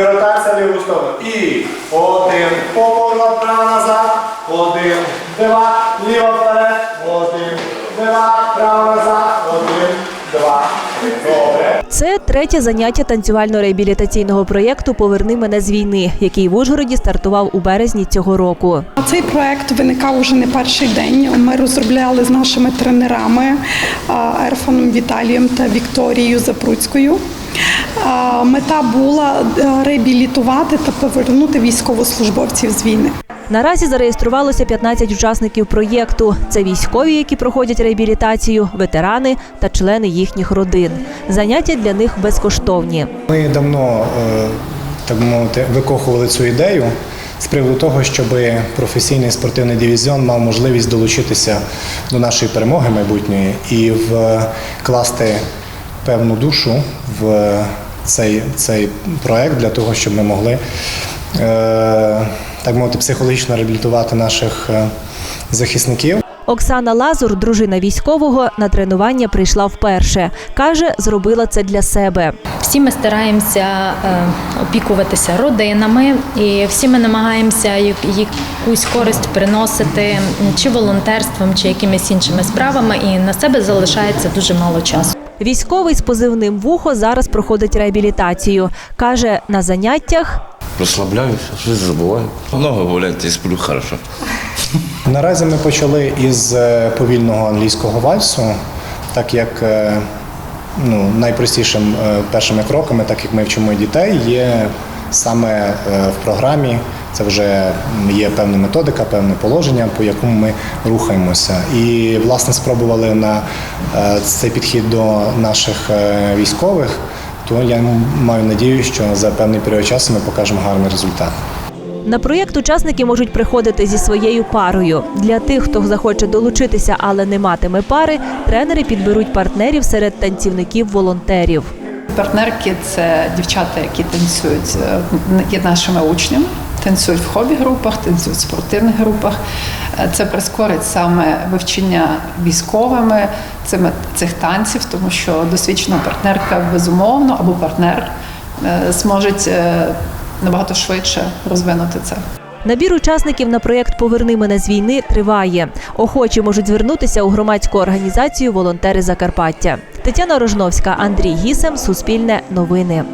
І ротація ліву сторону. І один. Поворот право назад. Один. Два. Ліво вперед. Один. Два. Право назад. Один. Два. Добре. Це третє заняття танцювально-реабілітаційного проєкту Поверни мене з війни, який в Ужгороді стартував у березні цього року. Цей проект виникав уже не перший день. Ми розробляли з нашими тренерами Ерфаном Віталієм та Вікторією Запруцькою. А, Мета була е, реабілітувати та повернути військовослужбовців з війни. Наразі зареєструвалося 15 учасників проєкту. Це військові, які проходять реабілітацію, ветерани та члени їхніх родин. Заняття для них безкоштовні. Ми давно, е, так мовити, викохували цю ідею з приводу того, щоб професійний спортивний дивізіон мав можливість долучитися до нашої перемоги майбутньої і вкласти певну душу в цей, цей проект для того, щоб ми могли е, так мовити психологічно реабілітувати наших е, захисників. Оксана Лазур, дружина військового, на тренування прийшла вперше. Каже, зробила це для себе. Всі ми стараємося е, опікуватися родинами, і всі ми намагаємося якусь користь приносити чи волонтерством, чи якимись іншими справами, і на себе залишається дуже мало часу. Військовий з позивним вухо зараз проходить реабілітацію. Каже, на заняттях Расслабляюсь, жизнь забываю. Много гулять и сплю хорошо. Наразі ми почали із е, повільного англійського вальсу, так як е, ну, найпростішим е, першими кроками, так як ми вчимо дітей, є саме в програмі. Це вже є певна методика, певне положення, по якому ми рухаємося. І власне спробували на е, цей підхід до наших е, військових. То я маю надію, що за певний період часу ми покажемо гарний результат. на проєкт учасники можуть приходити зі своєю парою. Для тих, хто захоче долучитися, але не матиме пари, тренери підберуть партнерів серед танцівників-волонтерів. Партнерки це дівчата, які танцюють, е, є нашими учнями, танцюють в хобі-групах, танцюють в спортивних групах. Е, Це прискорить саме вивчення військовими цими цих танців, тому що досвідчена партнерка безумовно або партнер е, зможуть е, набагато швидше розвинути це. Набір учасників на проєкт Поверни мене з війни триває. Охочі можуть звернутися у громадську організацію Волонтери Закарпаття. Тетяна Рожновська, Андрій Гісем, Суспільне новини.